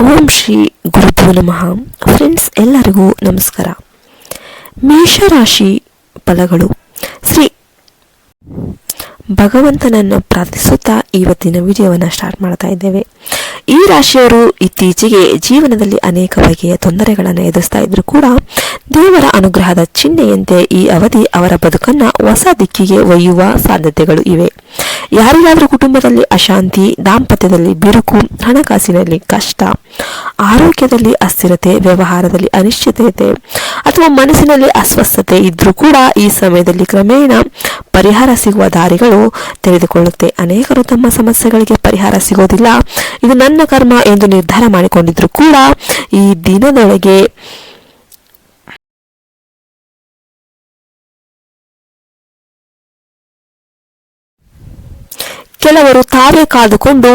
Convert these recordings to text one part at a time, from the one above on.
ಓಂ ಶ್ರೀ ಗುರುಭ್ಯೋ ನಮಃ. ಫ್ರೆಂಡ್ಸ್ ಎಲ್ಲರಿಗೂ ನಮಸ್ಕಾರ. ಮೇಷರಾಶಿ ಫಲಗಳು. ಶ್ರೀ ಭಗವಂತನನ್ನು ಪ್ರಾರ್ಥಿಸುತ್ತಾ ಇವತ್ತಿನ ವಿಡಿಯೋವನ್ನು ಸ್ಟಾರ್ಟ್ ಮಾಡ್ತಾ ಇದ್ದೇವೆ. ಈ ರಾಶಿಯವರು ಇತ್ತೀಚೆಗೆ ಜೀವನದಲ್ಲಿ ಅನೇಕ ಬಗೆಯ ತೊಂದರೆಗಳನ್ನು ಎದುರಿಸ್ತಾ ಇದ್ರು ಕೂಡ ದೇವರ ಅನುಗ್ರಹದ ಚಿಹ್ನೆಯಂತೆ ಈ ಅವಧಿ ಅವರ ಬದುಕನ್ನು ಹೊಸ ದಿಕ್ಕಿಗೆ ಒಯ್ಯುವ ಸಾಧ್ಯತೆಗಳು ಇವೆ. ಯಾರಿಗಾದರೂ ಕುಟುಂಬದಲ್ಲಿ ಅಶಾಂತಿ, ದಾಂಪತ್ಯದಲ್ಲಿ ಬಿರುಕು, ಹಣಕಾಸಿನಲ್ಲಿ ಕಷ್ಟ, ಆರೋಗ್ಯದಲ್ಲಿ ಅಸ್ಥಿರತೆ, ವ್ಯವಹಾರದಲ್ಲಿ ಅನಿಶ್ಚಿತತೆ ಅಥವಾ ಮನಸ್ಸಿನಲ್ಲಿ ಅಸ್ವಸ್ಥತೆ ಇದ್ರೂ ಕೂಡ ಈ ಸಮಯದಲ್ಲಿ ಕ್ರಮೇಣ ಪರಿಹಾರ ಸಿಗುವ ದಾರಿಗಳು ತೆರೆದುಕೊಳ್ಳುತ್ತೆ. ಅನೇಕರು ತಮ್ಮ ಸಮಸ್ಯೆಗಳಿಗೆ ಪರಿಹಾರ ಸಿಗೋದಿಲ್ಲ. ಇದು ನನ್ನ ಕರ್ಮ ಎಂದು ನಿರ್ಧಾರ ಮಾಡಿಕೊಂಡಿದ್ರು ಕೂಡ ಈ ದಿನದೊಳಗೆ ಕೆಲವರು ತಾವೇ ಕಾದುಕೊಂಡು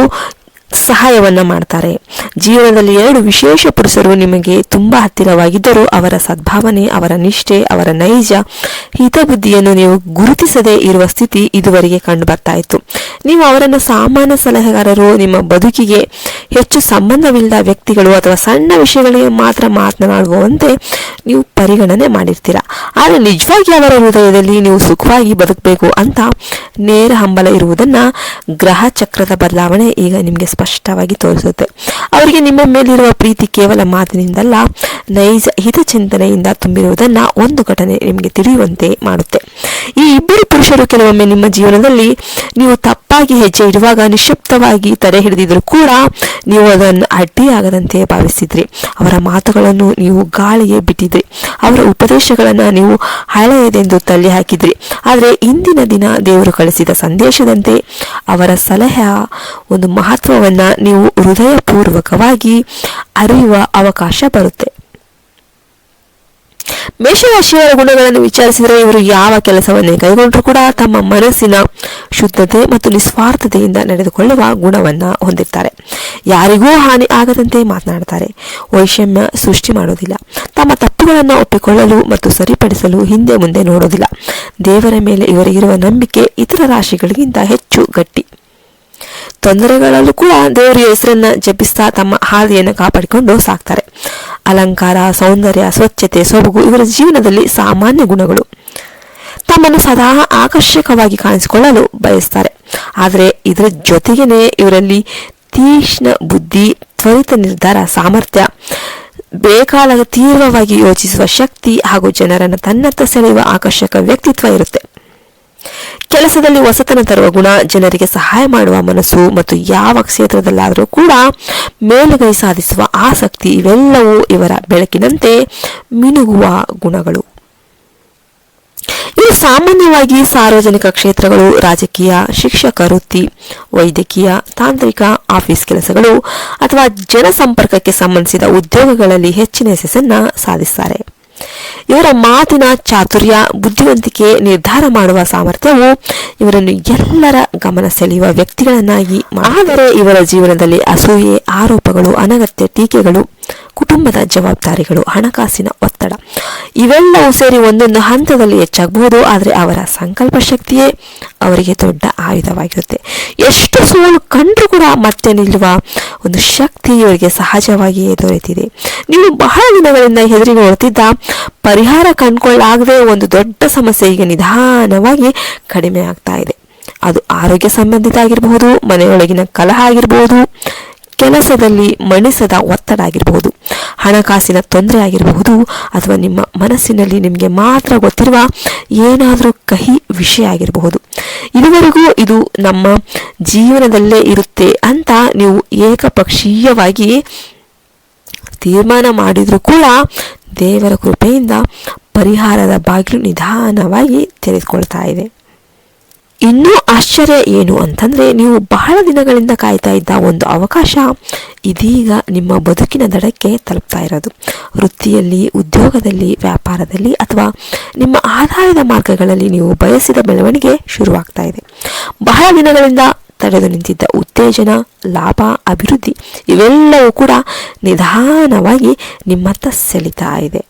ಸಹಾಯವನ್ನ ಮಾಡ್ತಾರೆ. ಜೀವನದಲ್ಲಿ ಎರಡು ವಿಶೇಷ ಪುರುಷರು ನಿಮಗೆ ತುಂಬಾ ಹತ್ತಿರವಾಗಿದ್ದರೂ ಅವರ ಸದ್ಭಾವನೆ, ಅವರ ನಿಷ್ಠೆ, ಅವರ ನೈಜ ಹಿತಬುದ್ಧಿಯನ್ನು ನೀವು ಗುರುತಿಸದೇ ಇರುವ ಸ್ಥಿತಿ ಇದುವರೆಗೆ ಕಂಡು ಬರ್ತಾ ಇತ್ತು ನೀವು ಅವರನ್ನು ಸಾಮಾನ್ಯ ಸಲಹೆಗಾರರು, ನಿಮ್ಮ ಬದುಕಿಗೆ ಹೆಚ್ಚು ಸಂಬಂಧವಿಲ್ಲದ ವ್ಯಕ್ತಿಗಳು ಅಥವಾ ಸಣ್ಣ ವಿಷಯಗಳಿಗೆ ಮಾತ್ರ ಮಾತನಾಡುವಂತೆ ನೀವು ಪರಿಗಣನೆ ಮಾಡಿರ್ತೀರ. ಆದರೆ ನಿಜವಾಗಿ ಅವರ ಹೃದಯದಲ್ಲಿ ನೀವು ಸುಖವಾಗಿ ಬದುಕಬೇಕು ಅಂತ ನೇರ ಹಂಬಲ ಇರುವುದನ್ನ ಗ್ರಹ ಚಕ್ರದ ಬದಲಾವಣೆ ಈಗ ನಿಮಗೆ ಸ್ಪಷ್ಟವಾಗಿ ತೋರಿಸುತ್ತೆ. ಅವರಿಗೆ ನಿಮ್ಮ ಮೇಲಿರುವ ಪ್ರೀತಿ ಕೇವಲ ಮಾತಿನಿಂದಲ್ಲ, ನೈಜ ಹಿತಚಿಂತನೆಯಿಂದ ತುಂಬಿರುವುದನ್ನ ಒಂದು ಘಟನೆ ನಿಮಗೆ ತಿಳಿಯುವಂತೆ ಮಾಡುತ್ತೆ. ಈ ಇಬ್ಬರು ಪುರುಷರು ಕೆಲವೊಮ್ಮೆ ನಿಮ್ಮ ಜೀವನದಲ್ಲಿ ನೀವು ತಪ್ಪಾಗಿ ಹೆಜ್ಜೆ ಇಡುವಾಗ ನಿಶ್ಶಬ್ದವಾಗಿ ತಡೆ ಹಿಡಿದಿದ್ರು ಕೂಡ ನೀವು ಅದನ್ನು ಅಡ್ಡಿಯಾಗದಂತೆ ಭಾವಿಸಿದ್ರಿ. ಅವರ ಮಾತುಗಳನ್ನು ನೀವು ಗಾಳಿಗೆ ಬಿಟ್ಟಿದ್ರಿ. ಅವರ ಉಪದೇಶಗಳನ್ನು ನೀವು ಹಳೆಯದೆಂದು ತಳ್ಳಿ ಹಾಕಿದ್ರಿ. ಆದರೆ ಇಂದಿನ ದಿನ ದೇವರು ಕಳಿಸಿದ ಸಂದೇಶದಂತೆ ಅವರ ಸಲಹೆಯ ಒಂದು ಮಹತ್ವವನ್ನ ನೀವು ಹೃದಯಪೂರ್ವಕವಾಗಿ ಅರಿಯುವ ಅವಕಾಶ ಬರುತ್ತೆ. ಮೇಷರಾಶಿಯವರ ಗುಣಗಳನ್ನು ವಿಚಾರಿಸಿದರೆ ಇವರು ಯಾವ ಕೆಲಸವನ್ನೇ ಕೈಗೊಂಡರೂ ಕೂಡ ತಮ್ಮ ಮನಸ್ಸಿನ ಶುದ್ಧತೆ ಮತ್ತು ನಿಸ್ವಾರ್ಥತೆಯಿಂದ ನಡೆದುಕೊಳ್ಳುವ ಗುಣವನ್ನ ಹೊಂದಿರ್ತಾರೆ. ಯಾರಿಗೂ ಹಾನಿ ಆಗದಂತೆ ಮಾತನಾಡ್ತಾರೆ. ವೈಷಮ್ಯ ಸೃಷ್ಟಿ ಮಾಡೋದಿಲ್ಲ ತಮ್ಮ ತಪ್ಪುಗಳನ್ನು ಒಪ್ಪಿಕೊಳ್ಳಲು ಮತ್ತು ಸರಿಪಡಿಸಲು ಹಿಂದೆ ಮುಂದೆ ನೋಡೋದಿಲ್ಲ ದೇವರ ಮೇಲೆ ಇವರಿಗಿರುವ ನಂಬಿಕೆ ಇತರ ರಾಶಿಗಳಿಗಿಂತ ಹೆಚ್ಚು ಗಟ್ಟಿ. ತೊಂದರೆಗಳಲ್ಲೂ ಕೂಡ ದೇವರ ಹೆಸರನ್ನ ಜಪಿಸ್ತಾ ತಮ್ಮ ಹಾದಿಯನ್ನು ಕಾಪಾಡಿಕೊಂಡು ಸಾಕ್ತಾರೆ. ಅಲಂಕಾರ, ಸೌಂದರ್ಯ, ಸ್ವಚ್ಛತೆ, ಸೊಬಗು ಇವರ ಜೀವನದಲ್ಲಿ ಸಾಮಾನ್ಯ ಗುಣಗಳು. ತಮ್ಮನ್ನು ಸದಾ ಆಕರ್ಷಕವಾಗಿ ಕಾಣಿಸಿಕೊಳ್ಳಲು ಬಯಸ್ತಾರೆ. ಆದರೆ ಇದರ ಜೊತೆಗೇನೆ ಇವರಲ್ಲಿ ತೀಕ್ಷ್ಣ ಬುದ್ಧಿ, ತ್ವರಿತ ನಿರ್ಧಾರ, ಸಾಮರ್ಥ್ಯ ಬೇಕಾದಾಗ ತೀವ್ರವಾಗಿ ಯೋಚಿಸುವ ಶಕ್ತಿ ಹಾಗೂ ಜನರನ್ನು ತನ್ನತ್ತ ಸೆಳೆಯುವ ಆಕರ್ಷಕ ವ್ಯಕ್ತಿತ್ವ ಇರುತ್ತೆ. ಕೆಲಸದಲ್ಲಿ ಹೊಸತನ ತರುವ ಗುಣ ಜನರಿಗೆ ಸಹಾಯ ಮಾಡುವ ಮನಸ್ಸು ಮತ್ತು ಯಾವ ಕ್ಷೇತ್ರದಲ್ಲಾದರೂ ಕೂಡ ಮೇಲುಗೈ ಸಾಧಿಸುವ ಆಸಕ್ತಿ ಇವೆಲ್ಲವೂ ಇವರ ಬೆಳಕಿನಂತೆ ಮಿನುಗುವ ಗುಣಗಳು. ಇವು ಸಾಮಾನ್ಯವಾಗಿ ಸಾರ್ವಜನಿಕ ಕ್ಷೇತ್ರಗಳು ರಾಜಕೀಯ, ಶಿಕ್ಷಕ, ವೃತ್ತಿ, ವೈದ್ಯಕೀಯ, ತಾಂತ್ರಿಕ ಆಫೀಸ್ ಕೆಲಸಗಳು ಅಥವಾ ಜನಸಂಪರ್ಕಕ್ಕೆ ಸಂಬಂಧಿಸಿದ ಉದ್ಯೋಗಗಳಲ್ಲಿ ಹೆಚ್ಚಿನ ಯಶಸ್ಸನ್ನು ಸಾಧಿಸುತ್ತಾರೆ ಇವರ ಮಾತಿನ ಚಾತುರ್ಯ, ಬುದ್ಧಿವಂತಿಕೆ, ನಿರ್ಧಾರ ಮಾಡುವ ಸಾಮರ್ಥ್ಯವು ಇವರನ್ನು ಎಲ್ಲರ ಗಮನ ಸೆಳೆಯುವ ವ್ಯಕ್ತಿಗಳನ್ನಾಗಿ ಆದರೆ ಇವರ ಜೀವನದಲ್ಲಿ ಅಸೂಯೆ, ಆರೋಪಗಳು, ಅನಗತ್ಯ ಟೀಕೆಗಳು ಕುಟುಂಬದ ಜವಾಬ್ದಾರಿಗಳು, ಹಣಕಾಸಿನ ಒತ್ತಡ. ಇವೆಲ್ಲವೂ ಸೇರಿ ಒಂದೊಂದು ಹಂತದಲ್ಲಿ ಹೆಚ್ಚಾಗಬಹುದು, ಆದರೆ ಅವರ ಸಂಕಲ್ಪ ಶಕ್ತಿಯೇ ಅವರಿಗೆ ದೊಡ್ಡ ಆಯುಧವಾಗಿರುತ್ತೆ. ಎಷ್ಟು ಸೋಲು ಕಂಡರೂ ಕೂಡ ಮತ್ತೆ ನಿಲ್ಲುವ ಒಂದು ಶಕ್ತಿ ಇವರಿಗೆ ಸಹಜವಾಗಿಯೇ ದೊರೆತಿದೆ. ನೀವು ಬಹಳ ದಿನಗಳಿಂದ ಹೆದರಿ ನೋಡುತ್ತಿದ್ದ ಪರಿಹಾರ ಕಂಡುಕೊಳ್ಳಾಗದೆ ಒಂದು ದೊಡ್ಡ ಸಮಸ್ಯೆ ಈಗ ನಿಧಾನವಾಗಿ ಕಡಿಮೆ ಆಗ್ತಾ ಇದೆ. ಅದು ಆರೋಗ್ಯ ಸಂಬಂಧಿತ ಆಗಿರಬಹುದು, ಮನೆಯೊಳಗಿನ ಕಲಹ ಆಗಿರಬಹುದು, ಕೆಲಸದಲ್ಲಿ ಮಣಿಸದ ಒತ್ತಡ ಆಗಿರಬಹುದು. ಹಣಕಾಸಿನ ತೊಂದರೆ ಆಗಿರಬಹುದು ಅಥವಾ ನಿಮ್ಮ ಮನಸ್ಸಿನಲ್ಲಿ ನಿಮಗೆ ಮಾತ್ರ ಗೊತ್ತಿರುವ ಏನಾದರೂ ಕಹಿ ವಿಷಯ ಆಗಿರಬಹುದು. ಇದುವರೆಗೂ ಇದು ನಮ್ಮ ಜೀವನದಲ್ಲೇ ಇರುತ್ತೆ ಅಂತ ನೀವು ಏಕಪಕ್ಷೀಯವಾಗಿ ತೀರ್ಮಾನ ಮಾಡಿದರೂ ಕೂಡ ದೇವರ ಕೃಪೆಯಿಂದ ಪರಿಹಾರದ ಬಾಗಿಲು ನಿಧಾನವಾಗಿ ತೆರೆದುಕೊಳ್ತಾ ಇದೆ. ಇನ್ನೂ ಆಶ್ಚರ್ಯ ಏನು ಅಂತಂದರೆ ನೀವು ಬಹಳ ದಿನಗಳಿಂದ ಕಾಯ್ತಾ ಇದ್ದ ಒಂದು ಅವಕಾಶ ಇದೀಗ ನಿಮ್ಮ ಬದುಕಿನ ದಡಕ್ಕೆ ತಲುಪ್ತಾ ಇರೋದು. ವೃತ್ತಿಯಲ್ಲಿ, ಉದ್ಯೋಗದಲ್ಲಿ, ವ್ಯಾಪಾರದಲ್ಲಿ ಅಥವಾ ನಿಮ್ಮ ಆದಾಯದ ಮಾರ್ಗಗಳಲ್ಲಿ ನೀವು ಬಯಸಿದ ಬೆಳವಣಿಗೆ ಶುರುವಾಗ್ತಾ ಇದೆ. ಬಹಳ ದಿನಗಳಿಂದ ತಡೆದು ನಿಂತಿದ್ದ ಉತ್ತೇಜನ, ಲಾಭ, ಅಭಿವೃದ್ಧಿ ಇವೆಲ್ಲವೂ ಕೂಡ ನಿಧಾನವಾಗಿ ನಿಮ್ಮತ್ತ ಸೆಳಿತಾ ಇದೆ.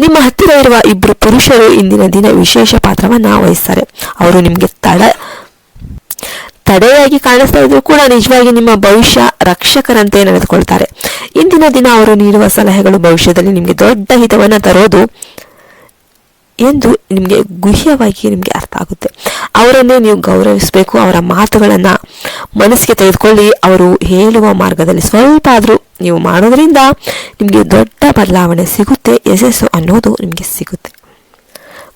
ನಿಮ್ಮ ಹತ್ತಿರ ಇರುವ ಇಬ್ಬರು ಪುರುಷರು ಇಂದಿನ ದಿನ ವಿಶೇಷ ಪಾತ್ರವನ್ನ ವಹಿಸ್ತಾರೆ. ಅವರು ನಿಮಗೆ ತಡ, ತಡೆಯಾಗಿ ಕಾಣಿಸ್ತಾ ಇದ್ರು ಕೂಡ ನಿಜವಾಗಿ ನಿಮ್ಮ ಭವಿಷ್ಯ ರಕ್ಷಕರಂತೆ ನಡೆದುಕೊಳ್ತಾರೆ. ಇಂದಿನ ದಿನ ಅವರು ನೀಡುವ ಸಲಹೆಗಳು ಭವಿಷ್ಯದಲ್ಲಿ ನಿಮಗೆ ದೊಡ್ಡ ಹಿತವನ್ನು ತರೋದು ಎಂದು ನಿಮಗೆ ಗುಹ್ಯವಾಗಿ ನಿಮಗೆ ಅರ್ಥ ಆಗುತ್ತೆ. ಅವರನ್ನೇ ನೀವು ಗೌರವಿಸಬೇಕು, ಅವರ ಮಾತುಗಳನ್ನು ಮನಸ್ಸಿಗೆ ತೆಗೆದುಕೊಳ್ಳಿ, ಅವರು ಹೇಳುವ ಮಾರ್ಗದಲ್ಲಿ ಸ್ವಲ್ಪ ಆದರೂ ನೀವು ಮಾಡೋದರಿಂದ ನಿಮಗೆ ದೊಡ್ಡ ಬದಲಾವಣೆ ಸಿಗುತ್ತೆ, ಯಶಸ್ಸು ಅನ್ನೋದು ನಿಮಗೆ ಸಿಗುತ್ತೆ.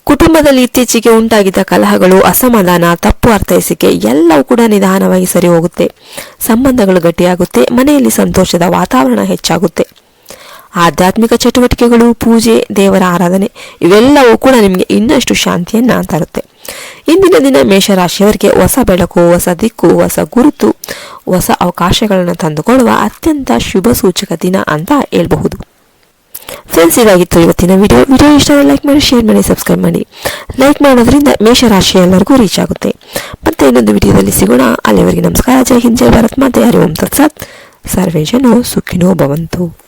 ಕುಟುಂಬದಲ್ಲಿ ಇತ್ತೀಚೆಗೆ ಉಂಟಾಗಿದ್ದ ಕಲಹಗಳು, ಅಸಮಾಧಾನ, ತಪ್ಪು ಅರ್ಥೈಸಿಕೆ ಎಲ್ಲವೂ ಕೂಡ ನಿಧಾನವಾಗಿ ಸರಿ ಹೋಗುತ್ತೆ. ಸಂಬಂಧಗಳು ಗಟ್ಟಿಯಾಗುತ್ತೆ, ಮನೆಯಲ್ಲಿ ಸಂತೋಷದ ವಾತಾವರಣ ಹೆಚ್ಚಾಗುತ್ತೆ. ಆಧ್ಯಾತ್ಮಿಕ ಚಟುವಟಿಕೆಗಳು, ಪೂಜೆ, ದೇವರ ಆರಾಧನೆ, ಇವೆಲ್ಲವೂ ಕೂಡ ನಿಮಗೆ ಇನ್ನಷ್ಟು ಶಾಂತಿಯನ್ನು ತರುತ್ತೆ. ಇಂದಿನ ದಿನ ಮೇಷರಾಶಿಯವರಿಗೆ ಹೊಸ ಬೆಳಕು, ಹೊಸ ದಿಕ್ಕು, ಹೊಸ ಗುರುತು, ಹೊಸ ಅವಕಾಶಗಳನ್ನು ತಂದುಕೊಳ್ಳುವ ಅತ್ಯಂತ ಶುಭ ಸೂಚಕ ದಿನ ಅಂತ ಹೇಳ್ಬಹುದು. ಫ್ರೆಂಡ್ಸ್ ಇದಾಗಿತ್ತು ಇವತ್ತಿನ ವಿಡಿಯೋ ವಿಡಿಯೋ ಇಷ್ಟ ಲೈಕ್ ಮಾಡಿ ಶೇರ್ ಮಾಡಿ ಸಬ್ಸ್ಕ್ರೈಬ್ ಮಾಡಿ. ಲೈಕ್ ಮಾಡೋದ್ರಿಂದ ಮೇಷರಾಶಿ ಎಲ್ಲರಿಗೂ ರೀಚ್ ಆಗುತ್ತೆ. ಮತ್ತೆ ಇನ್ನೊಂದು ವಿಡಿಯೋದಲ್ಲಿ ಸಿಗೋಣ. ಅಲ್ಲಿವರೆಗೆ ನಮಸ್ಕಾರ. ಜೈ ಹಿಂದ್, ಜೈ ಭಾರತ್. ಮಾತೆ. ಹರಿ ಓಂ. ತತ್ಸತ್. ಸರ್ವೇ ಜನೋ ಸುಖಿನೋ ಭವಂತು.